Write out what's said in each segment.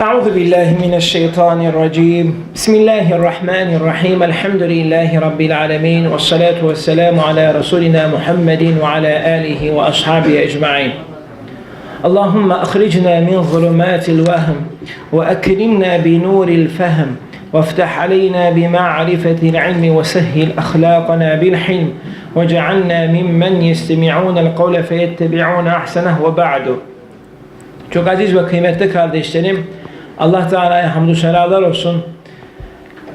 أعوذ بالله من الشيطان الرجيم. بسم الله الرحمن الرحيم. الحمد لله رب العالمين والصلاة والسلام على رسولنا محمد وعلى آله وأصحابه أجمعين. اللهم أخرجنا من ظلمات الوهم وأكرمنا بنور الفهم وافتح علينا بمعرفة العلم وسهل أخلاقنا بالحلم واجعلنا ممن يستمعون القول فيتبعون أحسنه وبعد Çok aziz ve kıymetli kardeşlerim, Allah Teala'ya hamdü senalar olsun.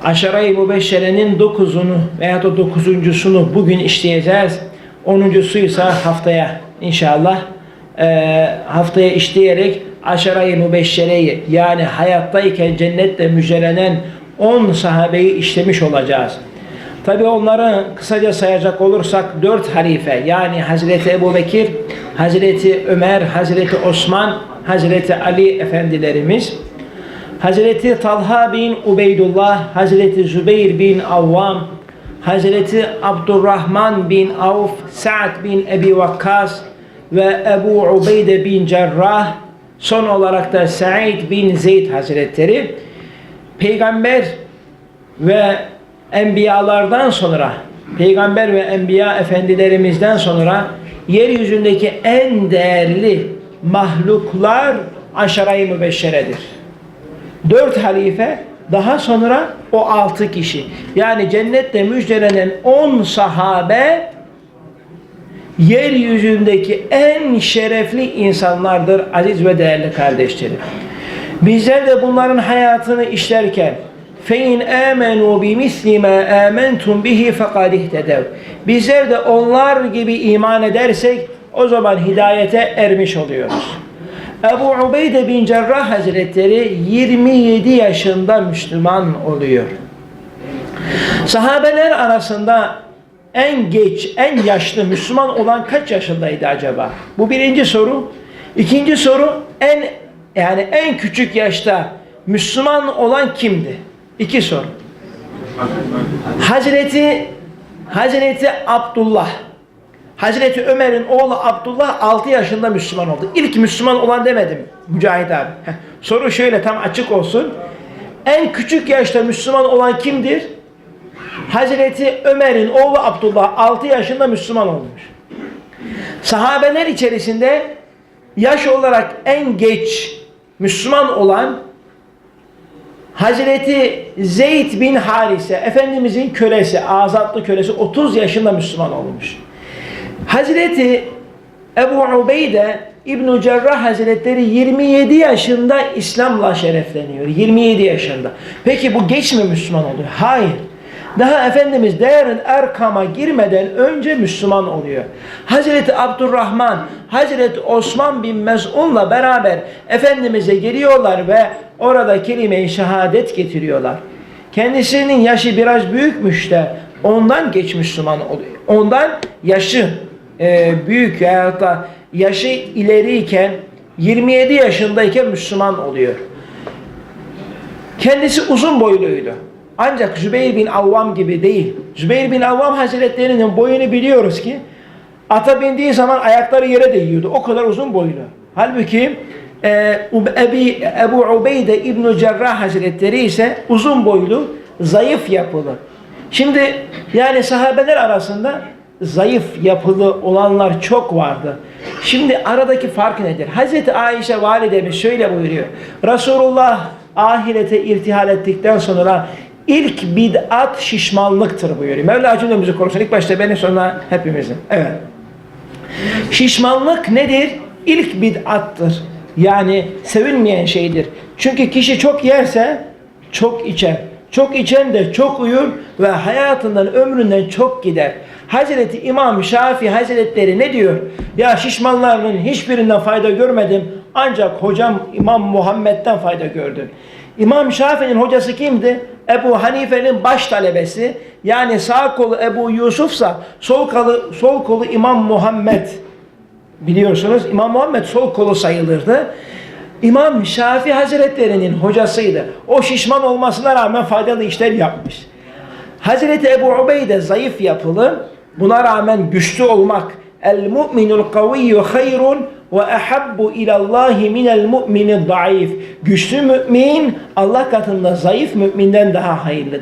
Aşara-i Mübeşşere'nin dokuzunu veya da dokuzuncusunu bugün işleyeceğiz. Onuncusu ise haftaya inşallah eee, haftaya işleyerek Aşara-i Mübeşşere'yi yani hayattayken cennette müjdelenen 10 sahabeyi işlemiş olacağız. Tabi onları kısaca sayacak olursak dört halife yani Hazreti Ebu Bekir, Hazreti Ömer, Hazreti Osman, Hazreti Ali efendilerimiz, Hazreti Talha bin Ubeydullah, Hazreti Zübeyir bin Avvam, Hazreti Abdurrahman bin Avf, Sa'd bin Ebi Vakkas ve Ebu Ubeyde bin Cerrah, son olarak da Said bin Zeyd Hazretleri, Peygamber ve enbiyalardan sonra peygamber ve enbiya efendilerimizden sonra yeryüzündeki en değerli mahluklar aşarayı mübeşşeredir Dört halife daha sonra o altı kişi. Yani cennette müjdelenen on sahabe yeryüzündeki en şerefli insanlardır aziz ve değerli kardeşlerim. Bizler de bunların hayatını işlerken فَاِنْ آمَنُوا بِمِثْلِ مَا آمَنْتُمْ بِهِ فَقَدْ اِهْتَدَوْا Bizler de onlar gibi iman edersek o zaman hidayete ermiş oluyoruz. Ebu Ubeyde bin Cerrah Hazretleri 27 yaşında Müslüman oluyor. Sahabeler arasında en geç, en yaşlı Müslüman olan kaç yaşındaydı acaba? Bu birinci soru. İkinci soru en yani en küçük yaşta Müslüman olan kimdi? İki soru. Hazreti Hazreti Abdullah Hazreti Ömer'in oğlu Abdullah 6 yaşında Müslüman oldu. İlk Müslüman olan demedim Mücahit abi. Soru şöyle tam açık olsun. En küçük yaşta Müslüman olan kimdir? Hazreti Ömer'in oğlu Abdullah 6 yaşında Müslüman olmuş. Sahabeler içerisinde yaş olarak en geç Müslüman olan Hazreti Zeyd bin Harise, Efendimizin kölesi, azatlı kölesi 30 yaşında Müslüman olmuş. Hazreti Ebu Ubeyde İbn-i Cerrah Hazretleri 27 yaşında İslam'la şerefleniyor. 27 yaşında. Peki bu geç mi Müslüman oluyor? Hayır. Daha Efendimiz değerin Erkam'a girmeden önce Müslüman oluyor. Hazreti Abdurrahman, Hazreti Osman bin Mez'un'la beraber Efendimiz'e geliyorlar ve orada kelime-i şehadet getiriyorlar. Kendisinin yaşı biraz büyükmüş de ondan geç Müslüman oluyor. Ondan yaşı e, büyük ya da yaşı ileriyken 27 yaşındayken Müslüman oluyor. Kendisi uzun boyluydu. Ancak Zübeyir bin Avvam gibi değil. Zübeyir bin Avvam Hazretlerinin boyunu biliyoruz ki ata bindiği zaman ayakları yere değiyordu. O kadar uzun boylu. Halbuki e, Ebi, Ebu Ubeyde İbn-i Cerrah Hazretleri ise uzun boylu, zayıf yapılı. Şimdi yani sahabeler arasında zayıf yapılı olanlar çok vardı. Şimdi aradaki fark nedir? Hazreti Ayşe validemiz şöyle buyuruyor. Resulullah ahirete irtihal ettikten sonra ilk bid'at şişmanlıktır buyuruyor. Mevla cümlemizi korusun. İlk başta beni sonra hepimizin. Evet. Şişmanlık nedir? İlk bid'attır. Yani sevilmeyen şeydir. Çünkü kişi çok yerse çok içer. Çok içen de çok uyur ve hayatından ömründen çok gider. Hazreti İmam Şafii Hazretleri ne diyor? Ya şişmanlarının hiçbirinden fayda görmedim. Ancak hocam İmam Muhammed'den fayda gördüm. İmam Şafii'nin hocası kimdi? Ebu Hanife'nin baş talebesi. Yani sağ kolu Ebu Yusuf'sa sol kolu, sol kolu İmam Muhammed. Biliyorsunuz İmam Muhammed sol kolu sayılırdı. İmam Şafii Hazretleri'nin hocasıydı. O şişman olmasına rağmen faydalı işler yapmış. Hazreti Ebu Ubeyde zayıf yapılı, buna rağmen güçlü olmak. El mu'minul kaviyyu hayrun ve ahabbu ilallahi minel mu'mini zayıf. Güçlü mümin Allah katında zayıf müminden daha hayırlıdır.